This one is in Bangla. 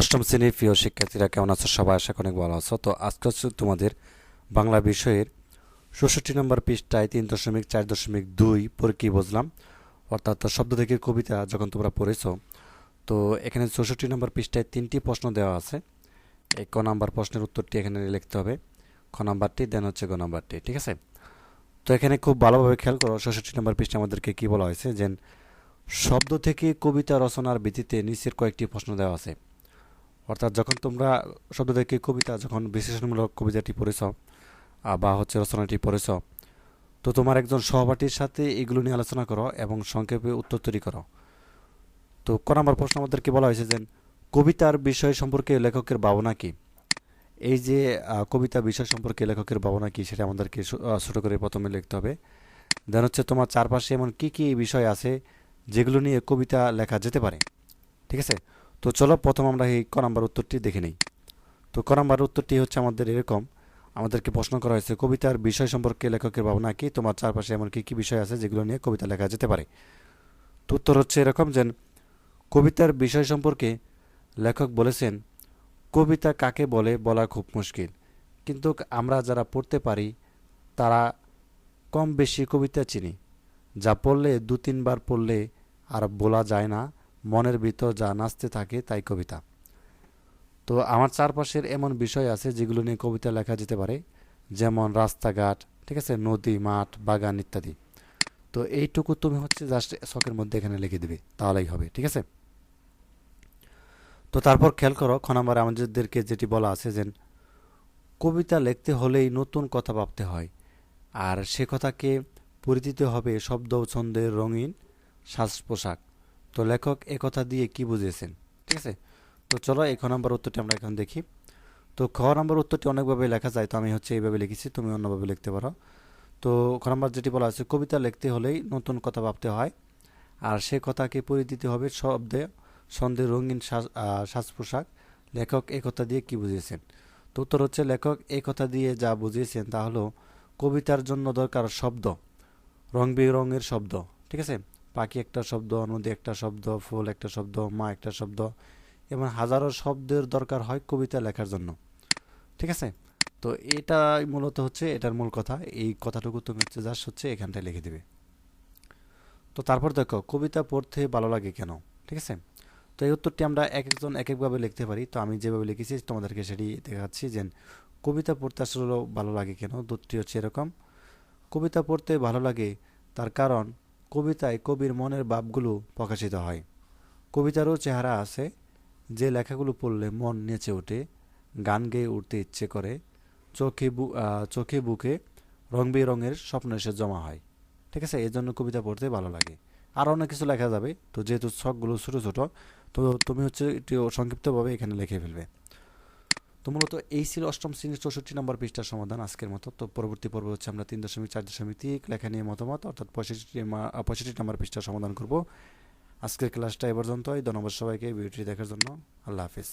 অষ্টম শ্রেণির প্রিয় শিক্ষার্থীরা কেমন আছো? সবাই আশা অনেক ভালো আছো। তো আজকে হচ্ছে তোমাদের বাংলা বিষয়ের ষষ্ঠী নম্বর পৃষ্ঠায় তিন দশমিক চার দশমিক দুই পরে কী বুঝলাম? অর্থাৎ শব্দ থেকে কবিতা যখন তোমরা পড়েছো, তো এখানে চৌষট্টি নম্বর পৃষ্ঠায় তিনটি প্রশ্ন দেওয়া আছে। এই ক নাম্বার প্রশ্নের উত্তরটি এখানে লিখতে হবে। খ নাম্বারটি, দেন হচ্ছে গ নাম্বারটি, ঠিক আছে? তো এখানে খুব ভালোভাবে খেয়াল করো ষষ্ঠী নম্বর পৃষ্ঠা আমাদেরকে কী বলা হয়েছে যে, শব্দ থেকে কবিতা রচনার ভিত্তিতে নিচের কয়েকটি প্রশ্ন দেওয়া আছে। অর্থাৎ যখন তোমরা শব্দ থেকে কবিতা, যখন বিশ্লেষণমূলক কবিতাটি পড়েছ বা হচ্ছে রচনাটি পড়েছ, তো তোমার একজন সহপাঠীর সাথে এগুলো নিয়ে আলোচনা করো এবং সংক্ষেপে উত্তর তৈরি করো। তো ক নম্বর প্রশ্ন আমাদেরকে বলা হয়েছে যে, কবিতার বিষয় সম্পর্কে লেখকের ভাবনা কি? এই যে কবিতা বিষয় সম্পর্কে লেখকের ভাবনা কি সেটা আমাদেরকে ছোটো করে প্রথমে লিখতে হবে। দেন হচ্ছে তোমার চারপাশে এমন কি কি বিষয় আছে যেগুলো নিয়ে কবিতা লেখা যেতে পারে? ঠিক আছে? তো চলো প্রথম আমরা এই ক নাম্বার উত্তরটি দেখে নিই। তো ক নাম্বার উত্তরটি হচ্ছে আমাদের এরকম, আমাদেরকে প্রশ্ন করা হয়েছে, কবিতার বিষয় সম্পর্কে লেখকের ভাবনা কি? তোমার চারপাশে এমন কি কি বিষয় আছে যেগুলো নিয়ে কবিতা লেখা যেতে পারে? তো উত্তর হচ্ছে এরকম যে, কবিতার বিষয় সম্পর্কে লেখক বলেছেন, কবিতা কাকে বলে বলা খুব মুশকিল। কিন্তু আমরা যারা পড়তে পারি, তারা কম বেশি কবিতা চিনি। যা পড়লে দু তিনবার পড়লে আর বলা যায় না। মনের ভিতর যা নাচতে থাকে তাই কবিতা। তো আমার চারপাশের এমন বিষয় আছে যেগুলো নিয়ে কবিতা লেখা যেতে পারে, যেমন রাস্তাঘাট, ঠিক আছে, নদী, মাঠ, বাগান ইত্যাদি। তো এইটুকু তুমি হচ্ছে জাস্ট শখের মধ্যে এখানে লিখে দিবে, তাহলেই হবে, ঠিক আছে? তো তারপর খেয়াল করো, খ আমাদেরকে যেটি বলা আছে যে কবিতা লিখতে হলেই নতুন কথা ভাবতে হয়, আর সে কথাকে পরিচিত হবে শব্দ ছন্দের রঙিন সাজ পোশাক। তো লেখক এ কথা দিয়ে কি বুঝিয়েছেন? ঠিক আছে? তো চলো এই খ নম্বর উত্তরটি আমরা এখন দেখি। তো খ নম্বর উত্তরটি অনেকভাবে লেখা যায়, তো আমি হচ্ছে এইভাবে লিখেছি, তুমি অন্যভাবে লিখতে পারো। তো খ নম্বর যেটি বলা আছে, কবিতা লিখতে হলেই নতুন কথা ভাবতে হয়, আর সে কথাকে পরি দিতে হবে শব্দে ছন্দের রঙিন সাজ পোশাক লেখক এ কথা দিয়ে কি বুঝিয়েছেন? তো উত্তর হচ্ছে, লেখক এই কথা দিয়ে যা বুঝিয়েছেন তা হলো, কবিতার জন্য দরকার শব্দ, রং বেরঙের শব্দ। ঠিক আছে? পাখি একটা শব্দ, নদী একটা শব্দ, ফুল একটা শব্দ, মা একটা শব্দ এবং হাজারো শব্দের দরকার হয় কবিতা লেখার জন্য। ঠিক আছে? তো এটাই মূলত হচ্ছে, এটার মূল কথা। এই কথাটুকু তুমি হচ্ছে জাস্ট হচ্ছে এখানটায় লিখে দিবে। তো তারপর দেখো, কবিতা পড়তে ভালো লাগে কেন? ঠিক আছে? তো এই উত্তরটি আমরা এক একজন এক একভাবে লিখতে পারি। তো আমি যেভাবে লিখেছি, তোমাদেরকে সেটি দেখাচ্ছি যে, কবিতা পড়তে আসলে ভালো লাগে কেন? দুটি হচ্ছে এরকম। কবিতা পড়তে ভালো লাগে তার কারণ কবিতায় কবির মনের ভাবগুলো প্রকাশিত হয়। কবিতারও চেহারা আছে। যে লেখাগুলো পড়লে মন নেচে ওঠে, গান গেয়ে উঠতে ইচ্ছে করে, চোখে চোখে বুকে রং বেরঙের স্বপ্ন এসে জমা হয়। ঠিক আছে এই জন্য কবিতা পড়তে ভালো লাগে। আর অনেক কিছু লেখা যাবে। তো যেহেতু শখগুলো ছোটো ছোটো, তো তুমি হচ্ছে একটু সংক্ষিপ্তভাবে এখানে লিখে ফেলবে। তো মূলত এই ছিল অষ্টম শ্রেণির চৌষট্টি নম্বর পৃষ্ঠার সমাধান আজকের মতো। তো পরবর্তী পর্ব হচ্ছে আমরা তিন দশমিক চার দশমিক তিক লেখা নিয়ে মতামত, অর্থাৎ পঁয়ষট্টি পঁয়ষট্টি নম্বর পৃষ্ঠার সমাধান করব। আজকের ক্লাসটা এ পর্যন্তই। ধন্যবাদ সবাইকে ভিডিওটি দেখার জন্য। আল্লাহ হাফিজ।